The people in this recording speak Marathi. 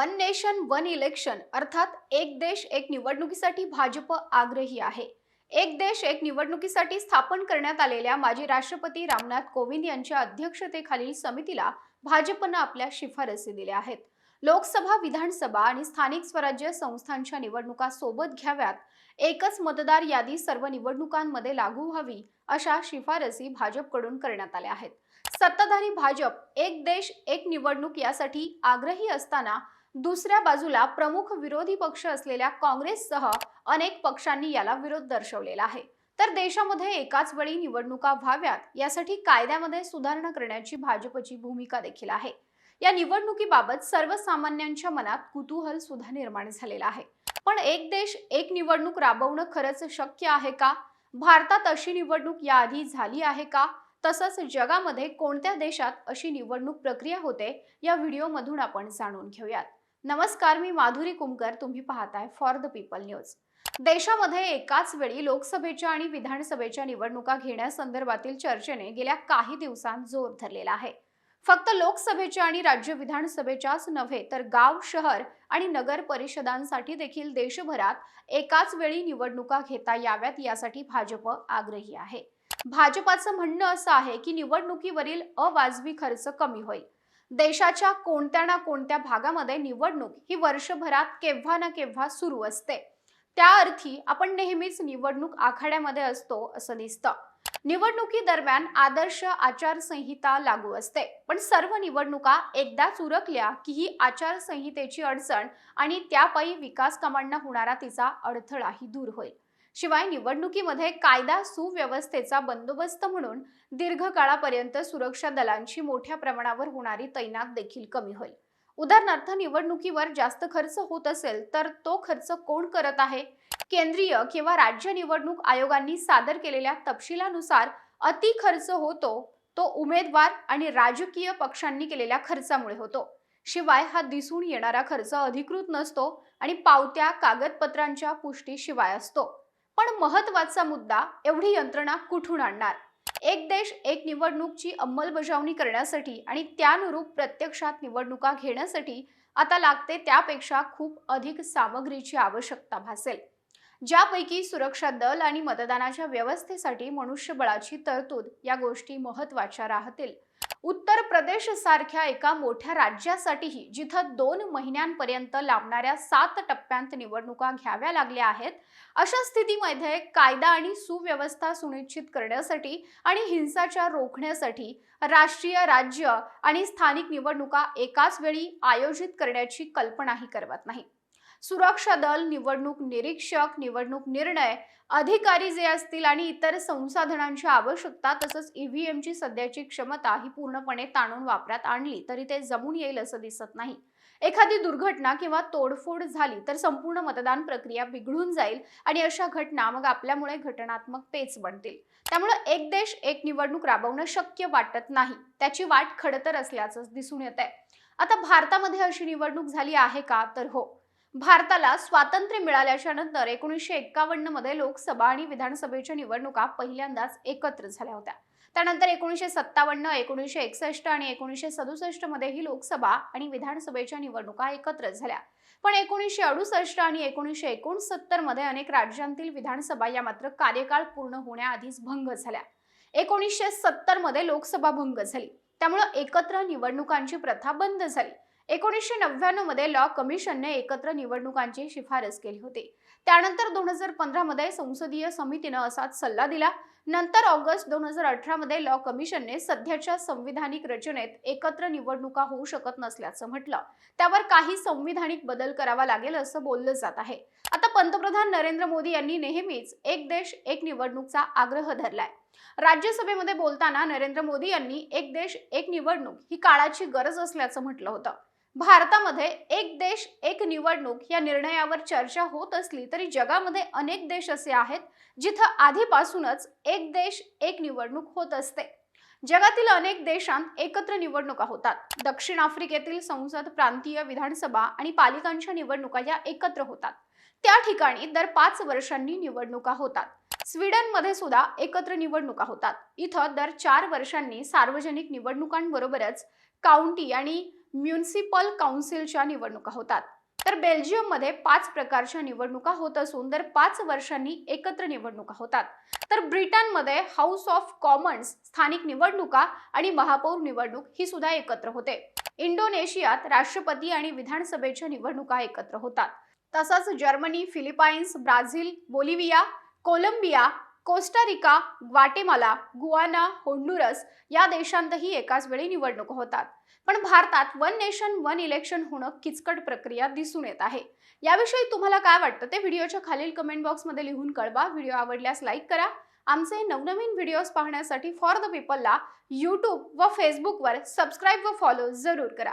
वन नेशन वन इलेक्शन अर्थात एक देश एक निवडणुकीसाठी भाजप आग्रही आहे. एक देश एक निवडणुकीसाठी स्थापन करण्यात आलेल्या माजी राष्ट्रपती रामनाथ कोविंद यांच्या अध्यक्षतेखालील समितीला भाजपनं आपल्या शिफारसी दिल्या आहेत. लोकसभा विधानसभा आणि स्थानिक स्वराज्य संस्थांच्या निवडणुका सोबत घ्याव्यात. एकच मतदार यादी सर्व निवडणुकांमध्ये लागू व्हावी अशा शिफारसी भाजपकडून करण्यात आल्या आहेत. सत्ताधारी भाजप एक देश एक निवडणूक यासाठी आग्रही असताना दुसऱ्या बाजूला प्रमुख विरोधी पक्ष असलेल्या काँग्रेससह अनेक पक्षांनी याला विरोध दर्शवलेला आहे. तर देशामध्ये एकाच वेळी निवडणुका व्हाव्यात यासाठी कायद्यामध्ये सुधारणा करण्याची भाजपची भूमिका देखील आहे. या निवडणुकीबाबत सर्वसामान्यांच्या मनात कुतूहल सुद्धा निर्माण झालेला आहे. पण एक देश एक निवडणूक राबवणं खरंच शक्य आहे का? भारतात अशी निवडणूक याआधी झाली आहे का? तसंच जगामध्ये कोणत्या देशात अशी निवडणूक प्रक्रिया होते? या व्हिडिओमधून आपण जाणून घेऊयात. नमस्कार मी माधुरी कुमकर. तुम्ही पाहताय फॉर द पीपल न्यूज देशामध्ये एकाच वेळी लोकसभेच्या आणि विधानसभेच्या निवडणुका घेण्यासंदर्भातील चर्चेने गेल्या काही दिवसांत जोर धरलेला आहे. फक्त लोकसभेच्या आणि राज्य विधानसभेच्याच नव्हे तर गाव शहर आणि नगर परिषदांसाठी देखील देशभरात एकाच वेळी निवडणुका घेता याव्यात यासाठी भाजप आग्रही आहे. भाजपाचं म्हणणं असं आहे की निवडणुकीवरील अवाजवी खर्च कमी होईल. देशाच्या कोणत्या ना कोणत्या भागामध्ये निवडणूक ही वर्षभरात केव्हा ना केव्हा सुरू असते. त्या अर्थी आपण नेहमीच निवडणूक आखाड्यामध्ये असतो असं दिसतं. निवडणुकी दरम्यान आदर्श आचारसंहिता लागू असते. पण सर्व निवडणुका एकदाच उरकल्या की ही आचारसंहितेची अडचण आणि त्यापायी विकास कामांना होणारा तिचा अडथळाही दूर होईल. शिवाय निवडणुकीमध्ये कायदा सुव्यवस्थेचा बंदोबस्त म्हणून दीर्घकाळापर्यंत सुरक्षा दलांची मोठ्या प्रमाणावर होणारी तैनात देखील कमी होईल. उदाहरणार्थ निवडणुकीवर जास्त खर्च होत असेल तर तो खर्च कोण करत आहे? केंद्रीय किंवा राज्य निवडणूक आयोगांनी सादर केलेल्या तपशिलानुसार अति खर्च होतो तो उमेदवार आणि राजकीय पक्षांनी केलेल्या खर्चामुळे होतो. शिवाय हा दिसून येणारा खर्च अधिकृत नसतो आणि पावत्या कागदपत्रांच्या पुष्टीशिवाय असतो. पण महत्त्वाचा मुद्दा एवढी यंत्रणा कुठून आणणार? एक देश एक निवडणूकची अंमलबजावणी करण्यासाठी आणि त्यानुरूप प्रत्यक्षात निवडणुका घेण्यासाठी आता लागते त्यापेक्षा खूप अधिक सामग्रीची आवश्यकता भासेल. ज्यापैकी सुरक्षा दल आणि मतदानाच्या व्यवस्थेसाठी मनुष्यबळाची तरतूद या गोष्टी महत्त्वाच्या राहतील. उत्तर प्रदेश सारख्या एका मोठ्या राज्यासाठीही जिथं दोन महिन्यांपर्यंत लांबणाऱ्या सात टप्प्यांत निवडणुका घ्याव्या लागल्या आहेत अशा स्थितीमध्ये कायदा आणि सुव्यवस्था सुनिश्चित करण्यासाठी आणि हिंसाचार रोखण्यासाठी राष्ट्रीय राज्य आणि स्थानिक निवडणुका एकाच वेळी आयोजित करण्याची कल्पनाही करवत नाही. सुरक्षा दल निवडणूक निरीक्षक निवडणूक निर्णय अधिकारी जे असतील आणि इतर संसाधनांची आवश्यकता तसंच ईव्हीएमची सध्याची क्षमता ही पूर्णपणे ताणून वापरात आणली तरी ते जमून येईल असं दिसत नाही. एखादी दुर्घटना किंवा तोडफोड झाली तर संपूर्ण मतदान प्रक्रिया बिघडून जाईल आणि अशा घटना मग आपल्यामुळे घटनात्मक पेच बनतील. त्यामुळे एक देश एक निवडणूक राबवणं शक्य वाटत नाही. त्याची वाट खडतर असल्याचं दिसून येत आहे आता भारतामध्ये अशी निवडणूक झाली आहे का? तर हो. भारताला स्वातंत्र्य मिळाल्याच्या नंतर एकोणीसशे एक्कावन्नमध्ये लोकसभा आणि विधानसभेच्या निवडणुका पहिल्यांदाच एकत्र झाल्या होत्या. त्यानंतर एकोणीसशे सत्तावन्न एकोणीसशे एकसष्ट आणि एकोणीसशे सदुसष्ट मध्येही लोकसभा आणि विधानसभेच्या निवडणुका एकत्र झाल्या. पण एकोणीसशे अडुसष्ट आणि एकोणीसशे एकोणसत्तरमध्ये अनेक राज्यांतील विधानसभा या मात्र कार्यकाळ पूर्ण होण्याआधीच भंग झाल्या. एकोणीसशे सत्तरमध्ये लोकसभा भंग झाली. त्यामुळे एकत्र निवडणुकांची प्रथा बंद झाली. एकोणीसशे नव्याण्णवमध्ये लॉ कमिशनने एकत्र निवडणुकांची शिफारस केली होती. त्यानंतर दोन हजार पंधरामध्ये संसदीय समितीनं असाच सल्ला दिला. नंतर ऑगस्ट दोन हजार अठरामध्ये लॉ कमिशनने सध्याच्या संविधानिक रचनेत एकत्र निवडणुका होऊ शकत नसल्याचं म्हटलं. त्यावर काही संविधानिक बदल करावा लागेल असं बोललं जात आहे. आता पंतप्रधान नरेंद्र मोदी यांनी नेहमीच एक देश एक निवडणूकचा आग्रह धरलाय. राज्यसभेमध्ये बोलताना नरेंद्र मोदी यांनी एक देश एक निवडणूक ही काळाची गरज असल्याचं म्हटलं होतं. भारतामध्ये एक देश एक निवडणूक या निर्णयावर चर्चा होत असली तरी जगामध्ये अनेक देश असे आहेत जिथं आधीपासूनच एक देश एक निवडणूक होत असते. जगातील अनेक देशांत एकत्र निवडणुका होतात. दक्षिण आफ्रिकेतील संसद प्रांतीय विधानसभा आणि पालिकांच्या निवडणुका या एकत्र होतात. त्या ठिकाणी दर पाच वर्षांनी निवडणुका होतात. स्वीडनमध्ये सुद्धा एकत्र निवडणुका होतात. इथं दर चार वर्षांनी सार्वजनिक निवडणुकांबरोबरच काउंटी आणि म्युन्सिपल काउन्सिलच्या निवडणुका होतात. तर बेल्जियममध्ये पाच प्रकारच्या निवडणुका होत असून दर पाच वर्षांनी एकत्र निवडणुका होतात. तर ब्रिटनमध्ये हाऊस ऑफ कॉमन्स स्थानिक निवडणुका आणि महापौर निवडणूक ही सुद्धा एकत्र होते. इंडोनेशियात राष्ट्रपती आणि विधानसभेच्या निवडणुका एकत्र होतात. तसंच Germany Philippines Brazil Bolivia Colombia Costa Rica Guatemala Guyana Honduras या देशांतही एकाच वेळी निवडणूक होतात. पण भारतात वन नेशन वन इलेक्शन होणं किचकट प्रक्रिया दिसून येत आहे. याविषयी तुम्हाला काय वाटतं ते व्हिडिओच्या खालील कमेंट बॉक्समध्ये लिहून कळवा. व्हिडिओ आवडल्यास लाईक करा. आमचे नवनवीन व्हिडिओज पाहण्यासाठी फॉर द पीपलला यूट्यूब व फेसबुकवर सबस्क्राईब व फॉलो जरूर करा.